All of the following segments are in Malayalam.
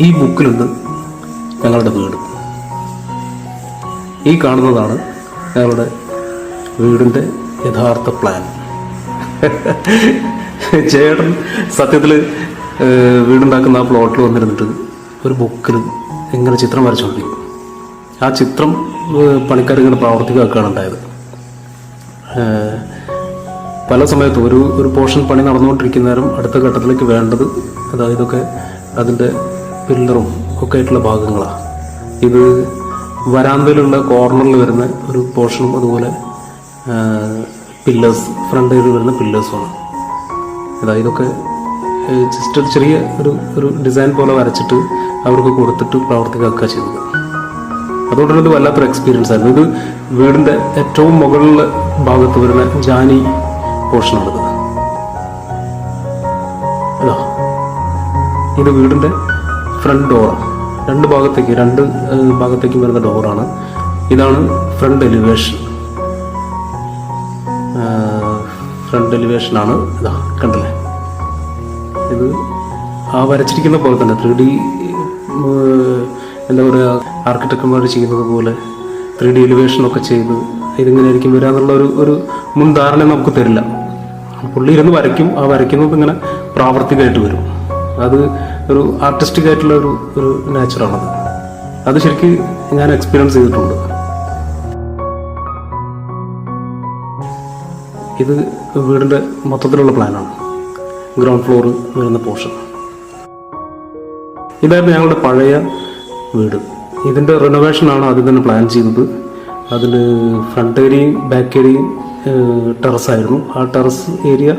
ഈ ബുക്കിലുണ്ട് ഞങ്ങളുടെ വീട്. ഈ കാണുന്നതാണ് ഞങ്ങളുടെ വീടിന്റെ യഥാർത്ഥ പ്ലാൻ ചേട്ടൻ സത്യത്തിൽ വീടുണ്ടാക്കുന്ന ആ പ്ലോട്ടിൽ വന്നിരുന്നിട്ട് ഒരു ബുക്കിൽ ഇങ്ങനെ ചിത്രം വരച്ചുകൊണ്ടിരിക്കും ആ ചിത്രം പണിക്കാരിങ്ങനെ പ്രാവർത്തികമാക്കുകയാണ് ഉണ്ടായത് പല സമയത്തും ഒരു ഒരു പോർഷൻ പണി നടന്നുകൊണ്ടിരിക്കുന്നേരം അടുത്ത ഘട്ടത്തിലേക്ക് വേണ്ടത് അതായത് ഇതൊക്കെ അതിന്റെ പില്ലറും ഒക്കെ ആയിട്ടുള്ള ഭാഗങ്ങളാണ് ഇത് വരാന്തയിലുള്ള കോർണറിൽ വരുന്ന ഒരു പോർഷനും അതുപോലെ പില്ലേഴ്സ് ഫ്രണ്ട് സൈഡിൽ വരുന്ന പില്ലേഴ്സുമാണ് ഇതാ ഇതൊക്കെ ജസ്റ്റ് ഒരു ചെറിയ ഒരു ഒരു ഡിസൈൻ പോലെ വരച്ചിട്ട് അവർക്ക് കൊടുത്തിട്ട് പ്രവർത്തിക്കുക ചെയ്തത്. അതുകൊണ്ട് തന്നെ ഇത് വല്ലാത്തൊരു എക്സ്പീരിയൻസ് ആയിരുന്നു. ഇത് വീടിന്റെ ഏറ്റവും മുകളിലെ ഭാഗത്ത് വരുന്ന ജാനി പോർഷനാണിത് ഇതാ. ഇത് വീടിന്റെ ഫ്രണ്ട് ഡോർ രണ്ട് ഭാഗത്തേക്ക് രണ്ട് ഭാഗത്തേക്കും വരുന്ന ഡോറാണ് ഇതാണ് ഫ്രണ്ട് എലിവേഷൻ ഫ്രണ്ട് എലിവേഷനാണ് ഇതാ കണ്ടില്ലേ? ഇത് ആ വരച്ചിരിക്കുന്ന പോലെ തന്നെ ത്രീ ഡി എന്താ പറയുക ആർക്കിടെക്ടർമാർ ചെയ്യുന്നത് പോലെ ത്രീ ഡി എലിവേഷനൊക്കെ ചെയ്ത് ഇതിങ്ങനെ ആയിരിക്കും വരിക എന്നുള്ള ഒരു ഒരു മുൻധാരണ നമുക്ക് തരില്ല. പുള്ളി ഇരുന്ന് വരയ്ക്കും. ആ വരയ്ക്കുന്നത് ഇങ്ങനെ പ്രാവർത്തികമായിട്ട് വരും. അത് ഒരു ആർട്ടിസ്റ്റിക് ആയിട്ടുള്ള ഒരു ഒരു നാച്ചറാണത് അത് ശരിക്കും ഞാൻ എക്സ്പീരിയൻസ് ചെയ്തിട്ടുണ്ട്. ഇത് വീടിന്റെ മൊത്തത്തിലുള്ള പ്ലാനാണ് ഗ്രൗണ്ട് ഫ്ലോർ വരുന്ന പോർഷൻ ഇതായിരുന്നു ഞങ്ങളുടെ പഴയ വീട്. ഇതിന്റെ റിനോവേഷനാണ് ആദ്യം തന്നെ പ്ലാൻ ചെയ്തത്. അതിന് ഫ്രണ്ട് ഏരിയയും ബാക്ക് ഏരിയയും ടെറസായിരുന്നു ആ ടെറസ് ഏരിയ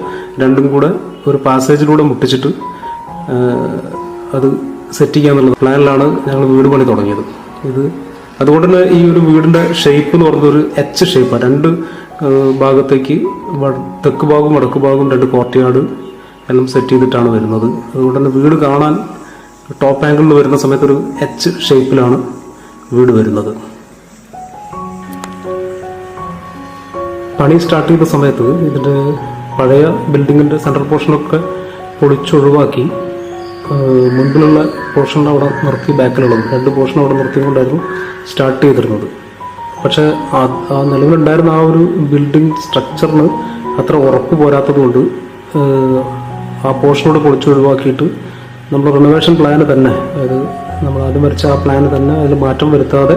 രണ്ടും കൂടെ ഒരു പാസേജിലൂടെ മുട്ടിച്ചിട്ട് അത് സെറ്റ് ചെയ്യാമെന്നുള്ള പ്ലാനിലാണ് ഞങ്ങൾ വീട് പണി തുടങ്ങിയത്. ഇത് അതുകൊണ്ട് തന്നെ ഈ ഒരു വീടിന്റെ ഷേപ്പ് എന്ന് പറയുന്നത് ഒരു എച്ച് ഷേപ്പാണ് രണ്ട് ഭാഗത്തേക്ക് തെക്ക് ഭാഗവും വടക്ക് ഭാഗവും രണ്ട് കോർട്ട്യാർഡ് എല്ലാം സെറ്റ് ചെയ്തിട്ടാണ് വരുന്നത്. അതുകൊണ്ട് തന്നെ വീട് കാണാൻ ടോപ്പ് ആംഗിളിൽ വരുന്ന സമയത്ത് ഒരു എച്ച് ഷേപ്പിലാണ് വീട് വരുന്നത്. പണി സ്റ്റാർട്ട് ചെയ്ത സമയത്ത് ഇതിന്റെ പഴയ ബിൽഡിങ്ങിന്റെ സെൻട്രൽ പോർഷനൊക്കെ പൊളിച്ചൊഴിവാക്കി മുൻപിലുള്ള പോർഷൻ അവിടെ നിർത്തി ബാക്കിലുള്ളത്. രണ്ട് പോർഷൻ അവിടെ നിർത്തിക്കൊണ്ടായിരുന്നു സ്റ്റാർട്ട് ചെയ്തിരുന്നത്. പക്ഷേ ആ നിലവിലുണ്ടായിരുന്ന ആ ഒരു ബിൽഡിംഗ് സ്ട്രക്ചറിന് അത്ര ഉറപ്പ് പോരാത്തത് കൊണ്ട് ആ പോർഷനോട് പൊളിച്ചൊഴിവാക്കിയിട്ട് നമ്മൾ റിനോവേഷൻ പ്ലാന് തന്നെ അതായത് നമ്മൾ ആദ്യം വരച്ച ആ പ്ലാന് തന്നെ അതിൽ മാറ്റം വരുത്താതെ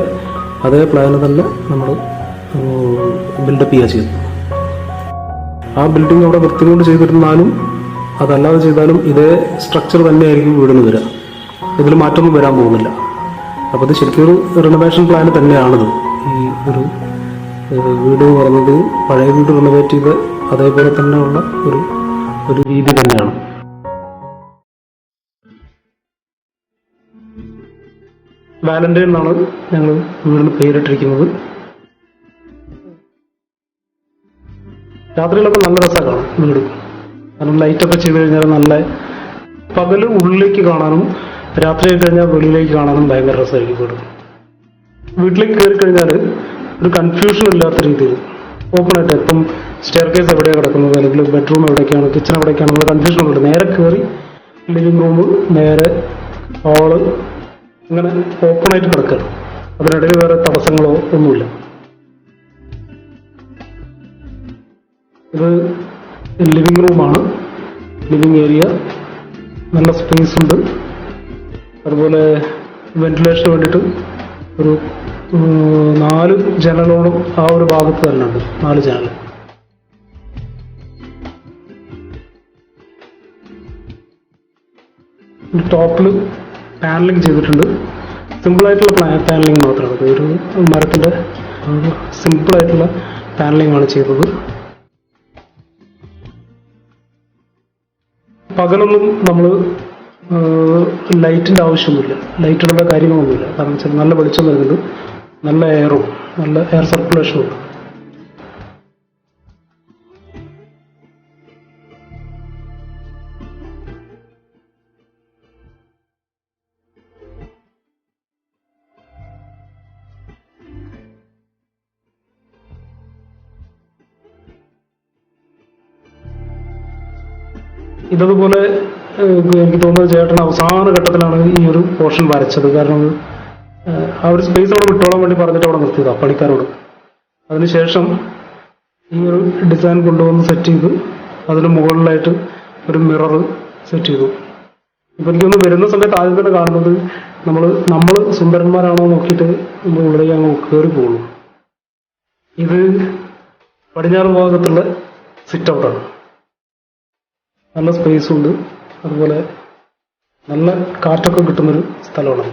അതേ പ്ലാന് തന്നെ നമ്മൾ ബിൽഡപ്പ് ചെയ്യുക ചെയ്തു. ആ ബിൽഡിംഗ് അവിടെ വൃത്തികൊണ്ട് ചെയ്തിരുന്നാലും അതല്ലാതെ ചെയ്താലും ഇതേ സ്ട്രക്ചർ തന്നെയായിരിക്കും വീടിന് വരിക. ഇതിൽ മാറ്റമൊന്നും വരാൻ പോകുന്നില്ല. അപ്പോൾ ഇത് ശരിക്കും ഒരു റിനോവേഷൻ പ്ലാൻ തന്നെയാണിത്. ഈ ഒരു വീട് എന്ന് പഴയ വീട് റിനോവേറ്റ് ചെയ്ത് അതേപോലെ തന്നെയുള്ള ഒരു ഒരു രീതി തന്നെയാണ്. വാലന്റൈൻ എന്നാണ് ഞങ്ങൾ വീടിന് പേരിട്ടിരിക്കുന്നത്. രാത്രിയിലൊക്കെ നല്ല രസമാണ് വീട്. കാരണം ലൈറ്റൊക്കെ ചെയ്ത് കഴിഞ്ഞാൽ നല്ല പകൽ ഉള്ളിലേക്ക് കാണാനും രാത്രി ആയി കഴിഞ്ഞാൽ വെളിയിലേക്ക് കാണാനും ഭയങ്കര രസമായിരിക്കും. വീട് വീട്ടിലേക്ക് കയറി കഴിഞ്ഞാൽ ഒരു കൺഫ്യൂഷൻ ഇല്ലാത്ത രീതിയിൽ ഓപ്പൺ ആയിട്ട് ഇപ്പം സ്റ്റെയർ കേസ് എവിടെയാണ് കിടക്കുന്നത്? അല്ലെങ്കിൽ ബെഡ്റൂം എവിടേക്കാണ്? കിച്ചൺ എവിടേക്കാണ്? എന്നുള്ള കൺഫ്യൂഷൻ ഉണ്ട് നേരെ കയറി ലിവിംഗ് റൂം നേരെ ഹാൾ അങ്ങനെ ഓപ്പൺ ആയിട്ട് കിടക്കുക. അതിനിടയിൽ വേറെ തടസ്സങ്ങളോ ഒന്നുമില്ല. ഇത് ലിവിംഗ് റൂമാണ് ലിവിങ് ഏരിയ നല്ല സ്പേസ് ഉണ്ട്. അതുപോലെ വെന്റിലേഷൻ വേണ്ടിയിട്ട് ഒരു നാല് ജനലോളം ആ ഒരു ഭാഗത്ത് തന്നെ ഉണ്ട്. നാല് ജനൽ. ടോപ്പിൽ പാനലിംഗ് ചെയ്തിട്ടുണ്ട്. സിമ്പിളായിട്ടുള്ള പാനലിംഗ് മാത്രമാണ് ഒരു മരത്തിന്റെ സിമ്പിളായിട്ടുള്ള പാനലിംഗ് ആണ് ചെയ്തത്. പകലൊന്നും നമ്മൾ ലൈറ്റിന്റെ ആവശ്യമൊന്നുമില്ല. ലൈറ്റുകളുടെ കാര്യങ്ങളൊന്നുമില്ല. കാരണം വെച്ചാൽ നല്ല വെളിച്ചം വരുന്നുണ്ട്. നല്ല എയറും നല്ല എയർ സർക്കുലേഷനും ഉണ്ട് ഇതതുപോലെ എനിക്ക് തോന്നുന്നത് ചേട്ടൻ അവസാന ഘട്ടത്തിലാണ് ഈ ഒരു പോർഷൻ വരച്ചത്. കാരണം ആ ഒരു സ്പേസ് അവിടെ വിട്ടോളാൻ വേണ്ടി പറഞ്ഞിട്ട് അവിടെ നിർത്തിയതാണ് പണിക്കാരോട്. അതിനുശേഷം ഈ ഒരു ഡിസൈൻ കൊണ്ടുവന്ന് സെറ്റ് ചെയ്ത് അതിന് മുകളിലായിട്ട് ഒരു മിറർ സെറ്റ് ചെയ്തു. ഇപ്പൊ എനിക്കൊന്ന് വരുന്ന സമയത്ത് ആദ്യം തന്നെ കാണുന്നത് നമ്മൾ നമ്മൾ സുന്ദരന്മാരാണോ നോക്കിയിട്ട് നമ്മൾ ഉള്ളിലേക്ക് അങ്ങ് കയറി പോകുള്ളൂ ഇത് പടിഞ്ഞാറ് ഭാഗത്തുള്ള സിറ്റ് ഔട്ടാണ് നല്ല സ്പേസ് ഉണ്ട്. അതുപോലെ നല്ല കാറ്റൊക്കെ കിട്ടുന്നൊരു സ്ഥലമാണ്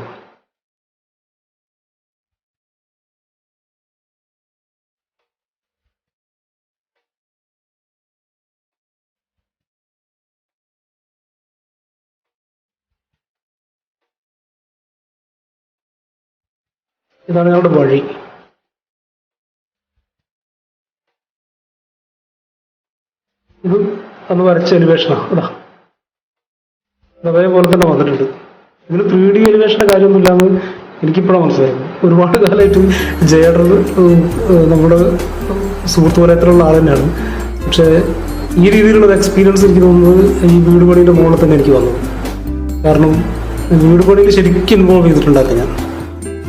ഇതാണ് ഞങ്ങളുടെ വഴി. അന്ന് വരച്ച എലിവേഷനാണ് അതാ. അതേപോലെ തന്നെ വന്നിട്ടുണ്ട്. ഇതിന് ത്രീ ഡി എലിവേഷന്റെ കാര്യമൊന്നുമില്ലാന്ന് എനിക്കിപ്പോഴാണ് മനസ്സിലായത്. ഒരുപാട് കാലമായിട്ട് ജയഡർ നമ്മുടെ സുഹൃത്ത് വലയത്തിലുള്ള ആൾ തന്നെയാണ്. പക്ഷേ ഈ രീതിയിലുള്ള എക്സ്പീരിയൻസ് എനിക്ക് തോന്നുന്നത് ഈ വീട് പണിയുടെ മുകളിൽ തന്നെ എനിക്ക് വന്നത് കാരണം വീട് പണിയിൽ ശരിക്കും ഇൻവോൾവ് ചെയ്തിട്ടുണ്ടായിരുന്നു ഞാൻ.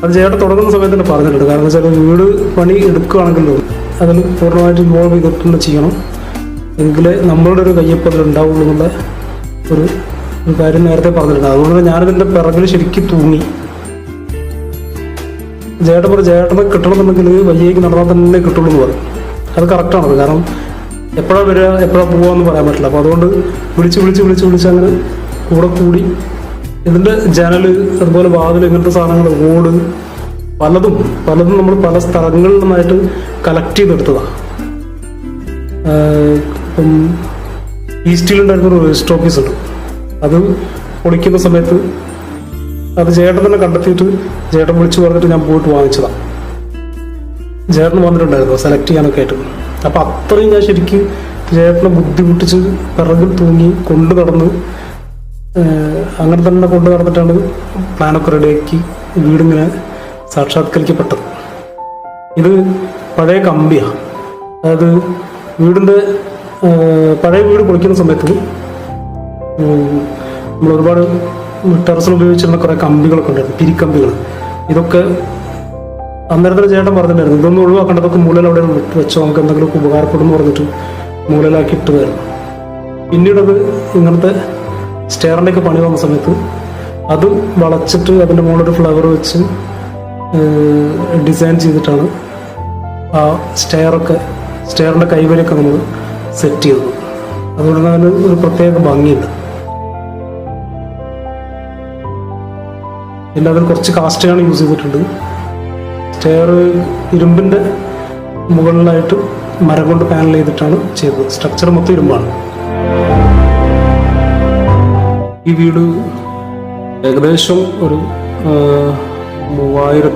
അത് ചേട്ടൻ തുടങ്ങുന്ന സമയത്ത് തന്നെ പറഞ്ഞിട്ടുണ്ട്. കാരണം വെച്ചാൽ വീട് പണി എടുക്കുകയാണെങ്കിലും അതിൽ പൂർണമായിട്ട് ഇൻവോൾവ് ചെയ്തിട്ടുണ്ട് ചെയ്യണം. എങ്കിലേ നമ്മളുടെ ഒരു കയ്യപ്പതിൽ ഉണ്ടാവുള്ളൂ എന്നുള്ള ഒരു കാര്യം നേരത്തെ പറഞ്ഞിട്ടുണ്ട്. അതുകൊണ്ട് ഞാനിതിന്റെ പിറകിൽ ശരിക്കും തൂങ്ങി. ചേട്ടൻ പറഞ്ഞു ചേട്ടനെ കിട്ടണമെന്നുണ്ടെങ്കിൽ വയ്യേക്ക് നടന്നാൽ തന്നെ കിട്ടുള്ളൂ എന്ന് പറയും അത് കറക്റ്റാണത് കാരണം എപ്പോഴാണ് വരിക എപ്പോഴാണ് പോകാമെന്ന് പറയാൻ പറ്റില്ല. അപ്പോൾ അതുകൊണ്ട് വിളിച്ച് വിളിച്ച് വിളിച്ച് വിളിച്ച് അങ്ങനെ കൂടെ കൂടി. ഇതിന്റെ ജനൽ അതുപോലെ വാതിൽ ഇങ്ങനത്തെ സാധനങ്ങൾ ഓട് പലതും പലതും നമ്മൾ പല സ്ഥലങ്ങളിൽ നിന്നായിട്ട് കളക്ട് ചെയ്തെടുത്തതാണ് ഇപ്പം ഈസ്റ്റിലുണ്ടായിരുന്ന ഒരു രജിസ്റ്റർ ഓഫീസ് ഉണ്ട്. അത് പൊളിക്കുന്ന സമയത്ത് അത് ചേട്ടൻ തന്നെ കണ്ടെത്തിയിട്ട് ചേട്ടൻ വിളിച്ചു പറഞ്ഞിട്ട് ഞാൻ പോയിട്ട് വാങ്ങിച്ചതാണ് ചേട്ടൻ വന്നിട്ടുണ്ടായിരുന്നു സെലക്ട് ചെയ്യാനൊക്കെ ആയിട്ട്. അപ്പം അത്രയും ഞാൻ ശരിക്കും ചേട്ടനെ ബുദ്ധിമുട്ടിച്ച് പിറകിൽ തൂങ്ങി കൊണ്ടു നടന്ന് അങ്ങനെ തന്നെ കൊണ്ടു നടന്നിട്ടാണ് പ്ലാനൊക്കെ റെഡിയാക്കി വീടിങ്ങനെ സാക്ഷാത്കരിക്കപ്പെട്ടത്. ഇത് പഴയ കമ്പിയാണ് അതായത് വീടിന്റെ പഴയ വീട് പൊളിക്കുന്ന സമയത്ത് നമ്മൾ ഒരുപാട് ടെറസിൽ ഉപയോഗിച്ചിരുന്ന കുറേ കമ്പികളൊക്കെ ഉണ്ടായിരുന്നു പിരിക്കമ്പികൾ ഇതൊക്കെ അന്നേരത്തിൽ ചേട്ടൻ പറഞ്ഞിട്ടുണ്ടായിരുന്നു ഇതൊന്നും ഒഴിവാക്കേണ്ടതൊക്കെ മൂലയിൽ അവിടെ വെച്ചോ നമുക്ക് എന്തെങ്കിലുമൊക്കെ ഉപകാരപ്പെടും എന്ന് പറഞ്ഞിട്ട് മൂലയിലാക്കി ഇട്ടതായിരുന്നു. പിന്നീടത് ഇങ്ങനത്തെ സ്റ്റെയറിന്റെയൊക്കെ പണി വന്ന സമയത്ത് അത് വളച്ചിട്ട് അതിന്റെ മുകളിലൊരു ഫ്ലവർ വെച്ച് ഡിസൈൻ ചെയ്തിട്ടാണ് ആ സ്റ്റെയറൊക്കെ സ്റ്റെയറിന്റെ കൈവരിയൊക്കെ നമ്മൾ സെറ്റ് ചെയ്തു. അതുകൊണ്ട് തന്നെ ഒരു പ്രത്യേക ഭംഗിയുണ്ട്. പിന്നെ അതിൽ കുറച്ച് കാസ്റ്റാണ് യൂസ് ചെയ്തിട്ടുണ്ട്. സ്റ്റെയർ ഇരുമ്പിന്റെ മുകളിലായിട്ട് മരം കൊണ്ട് പാനൽ ചെയ്തിട്ടാണ് ചെയ്തത്. സ്ട്രക്ചർ മൊത്തം ഇരുമ്പാണ്. ഈ വീട് ഏകദേശം ഒരു മൂവായിരം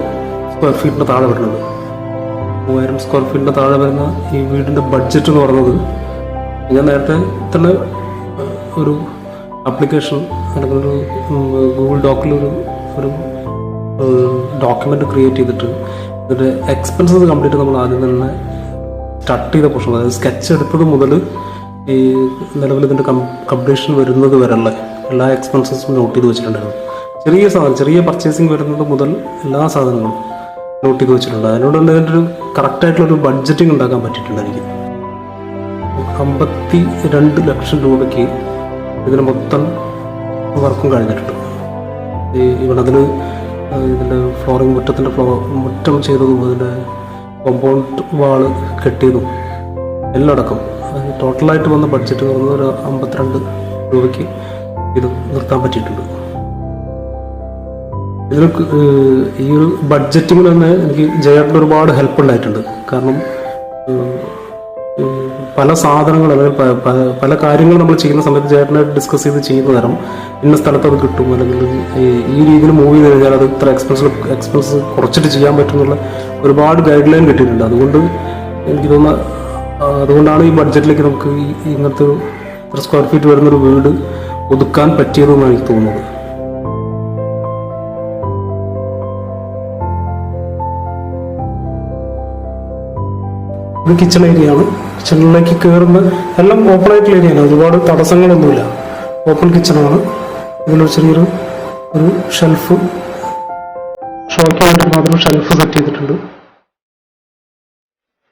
സ്ക്വയർ ഫീറ്റിന് താഴെ വരുന്നത് മൂവായിരം സ്ക്വയർ ഫീറ്റിന് താഴെ വരുന്ന ഈ വീടിന്റെ ബഡ്ജറ്റ് എന്ന് പറയുന്നത് ഞാൻ നേരത്തെ തന്നെ ഒരു ആപ്ലിക്കേഷൻ അല്ലെങ്കിൽ ഒരു ഗൂഗിൾ ഡോക്കിൽ ഒരു ഒരു ഡോക്യുമെന്റ് ക്രിയേറ്റ് ചെയ്തിട്ട് ഇതിന്റെ എക്സ്പെൻസസ് കംപ്ലീറ്റ് നമ്മൾ ആദ്യം തന്നെ സ്റ്റാർട്ട് ചെയ്ത പോർഷൻ അതായത് സ്കെച്ച് എടുത്തത് മുതൽ ഈ നിലവിൽ ഇതിന്റെ കംപ്ലീഷൻ വരുന്നത് വരെയുള്ള എല്ലാ എക്സ്പെൻസസും നോട്ട് ചെയ്ത് വെച്ചിട്ടുണ്ടായിരുന്നു. ചെറിയ സാധനം ചെറിയ പർച്ചേസിങ് വരുന്നത് മുതൽ എല്ലാ സാധനങ്ങളും നോട്ട് ചെയ്ത് വെച്ചിട്ടുണ്ട്. അതിനോട് തന്നെ അതിന്റെ ഒരു കറക്റ്റായിട്ടുള്ളൊരു ബഡ്ജറ്റിംഗ് ഉണ്ടാക്കാൻ പറ്റിയിട്ടുണ്ട് എനിക്ക്. അമ്പത്തി രണ്ട് ലക്ഷം രൂപയ്ക്ക് ഇതിന് മൊത്തം വർക്കും കഴിഞ്ഞിട്ടുണ്ട്. ഇവിടെ അതിന് ഇതിന്റെ ഫ്ലോറിങ് മുറ്റത്തിന്റെ ഫ്ലോ മുറ്റം ചെയ്തതും അതിന്റെ കോമ്പൗണ്ട് വാൾ കെട്ടിയതും എല്ലാം അടക്കം ടോട്ടലായിട്ട് വന്ന ബഡ്ജറ്റ് പറയുന്നത് ഒരു അമ്പത്തിരണ്ട് രൂപയ്ക്ക് ഇത് നിർത്താൻ പറ്റിയിട്ടുണ്ട്. ഇതിന് ഈ ഒരു ബഡ്ജറ്റിങ്ങിൽ തന്നെ എനിക്ക് ജയറിന്റെ ഒരുപാട് ഹെൽപ്പ് ഉണ്ടായിട്ടുണ്ട്. കാരണം പല സാധനങ്ങൾ അല്ലെങ്കിൽ പല കാര്യങ്ങൾ നമ്മൾ ചെയ്യുന്ന സമയത്ത് ചേട്ടനായിട്ട് ഡിസ്കസ് ചെയ്ത് ചെയ്യുന്ന തരം ഇന്ന സ്ഥലത്ത് അത് കിട്ടും അല്ലെങ്കിൽ ഈ- രീതിയിൽ മൂവ് ചെയ്ത് കഴിഞ്ഞാൽ അത് ഇത്ര എക്സ്പെൻസ് എക്സ്പെൻസ് കുറച്ചിട്ട് ചെയ്യാൻ പറ്റും എന്നുള്ള ഒരുപാട് ഗൈഡ് ലൈൻ കിട്ടിയിട്ടുണ്ട്. അതുകൊണ്ട് എനിക്ക് തോന്നുന്ന അതുകൊണ്ടാണ് ഈ ബഡ്ജറ്റിലേക്ക് നമുക്ക് ഇങ്ങനത്തെ ഇത്ര സ്ക്വയർ ഫീറ്റ് വരുന്നൊരു വീട് ഒതുക്കാൻ പറ്റിയതെന്നാണ് എനിക്ക് തോന്നുന്നത്. ഇത് കിച്ചൺ ഏരിയ ആണ്. കിച്ചണിലേക്ക് കയറുന്ന എല്ലാം ഓപ്പൺ ആയിട്ടുള്ള ഏരിയ ആണ്. ഒരുപാട് തടസ്സങ്ങളൊന്നുമില്ല. ഓപ്പൺ കിച്ചണാണ് ഇതിലൊരു ചെറിയൊരു ഒരു ഷെൽഫ് ഷോയ്ക്ക് വേണ്ടി മാത്രം ഷെൽഫ് സെറ്റ് ചെയ്തിട്ടുണ്ട്.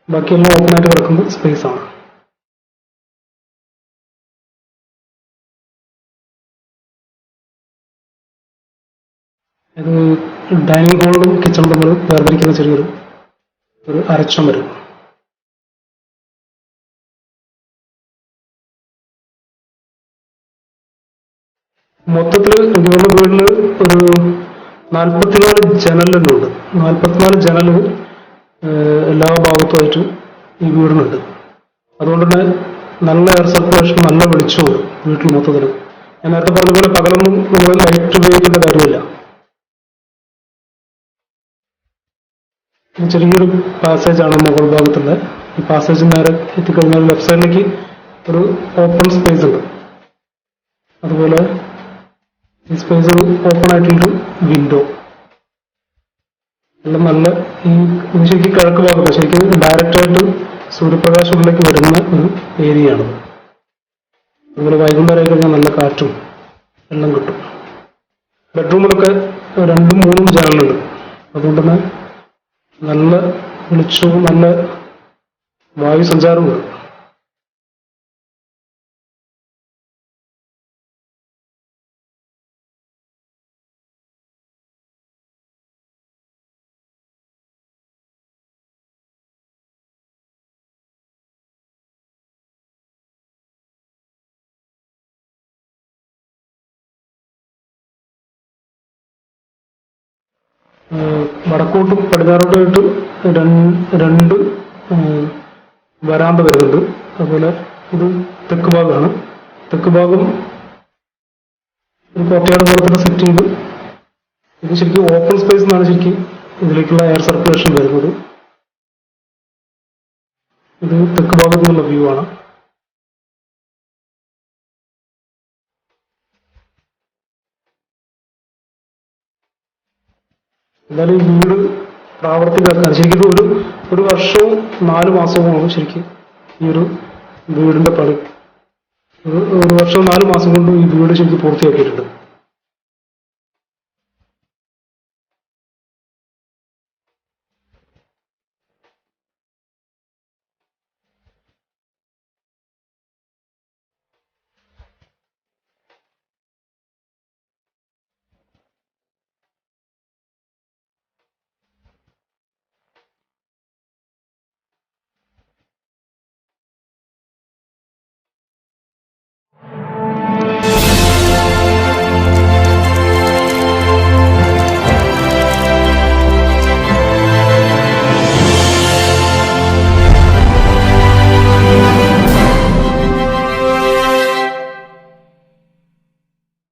ബാക്കിയെല്ലാം ഓപ്പൺ ആയിട്ട് കിടക്കുന്ന സ്പേസ് ആണ്. ഇത് ഡൈനിങ് ഹാളും കിച്ചണും തമ്മിൽ വേർതിരിക്കുന്ന ചെറിയൊരു ഒരു അരക്ഷം വരും. മൊത്തത്തിൽ തോന്നുന്നു വീട്ടിൽ ഒരു നാൽപ്പത്തിനാല് ജനലുകളുണ്ട്. നാൽപ്പത്തിനാല് ജനൽ എല്ലാ ഭാഗത്തുമായിട്ട് ഈ വീടിനുണ്ട്. അതുകൊണ്ട് തന്നെ നല്ല എയർ സർക്കുലേഷൻ നല്ല വെളിച്ചമുണ്ട് വീട്ടിൽ മൊത്തത്തിൽ ഞാൻ നേരത്തെ പറഞ്ഞതുപോലെ പോലെ പകലൊന്നും നമ്മൾ ലൈറ്റ് ഉപയോഗിക്കേണ്ട കാര്യമില്ല. ചെറിയൊരു പാസേജ് ആണ് മുകൾ ഭാഗത്തുള്ള ഈ പാസേജ് നേരെ എത്തിക്കഴിഞ്ഞാൽ ലെഫ്റ്റ് സൈഡിലേക്ക് ഒരു ഓപ്പൺ സ്പേസ് ഉണ്ട്. അതുപോലെ സ്പേസ് ഓപ്പൺ ആയിട്ടുള്ളൊരു വിൻഡോ എല്ലാം നല്ല ഈ ശരിക്കും കിഴക്ക് ഭാഗത്ത് ശരിക്കും ഡയറക്റ്റ് ആയിട്ട് സൂര്യപ്രകാശം ഉള്ളിലേക്ക് വരുന്ന ഒരു ഏരിയ ആണ് അതുപോലെ വൈകുന്നേരമായി കഴിഞ്ഞാൽ നല്ല കാറ്റും എല്ലാം കിട്ടും. ബെഡ്റൂമിലൊക്കെ രണ്ടും മൂന്നും ജനലുണ്ട്. അതുകൊണ്ട് തന്നെ നല്ല വെളിച്ചവും നല്ല വായു സഞ്ചാരവും വടക്കോട്ടും പടിഞ്ഞാറോട്ടുമായിട്ട് രണ്ട് വരാന്ത വരുന്നുണ്ട്. അതുപോലെ ഇത് തെക്ക് ഭാഗമാണ്. തെക്ക് ഭാഗം ഒരു കോട്ടയാട് പോലെ തന്നെ സെറ്റ് ചെയ്ത് ഇത് ശരിക്കും ഓപ്പൺ സ്പേസ് എന്നാണ് ശരിക്കും ഇതിലേക്കുള്ള എയർ സർക്കുലേഷൻ വരുന്നത്. ഇത് തെക്ക് ഭാഗത്തുനിന്നുള്ള വ്യൂ ആണ്. എന്തായാലും ഈ വീട് പ്രാവർത്തികമാക്കാൻ ശരിക്കും ഒരു ഒരു വർഷവും നാല് മാസവുമാണ് ശരിക്കും ഈ ഒരു വീടിന്റെ പണി. ഒരു വർഷവും നാല് മാസം കൊണ്ട് ഈ വീട് ശരിക്കും പൂർത്തിയാക്കിയിട്ടുണ്ട്.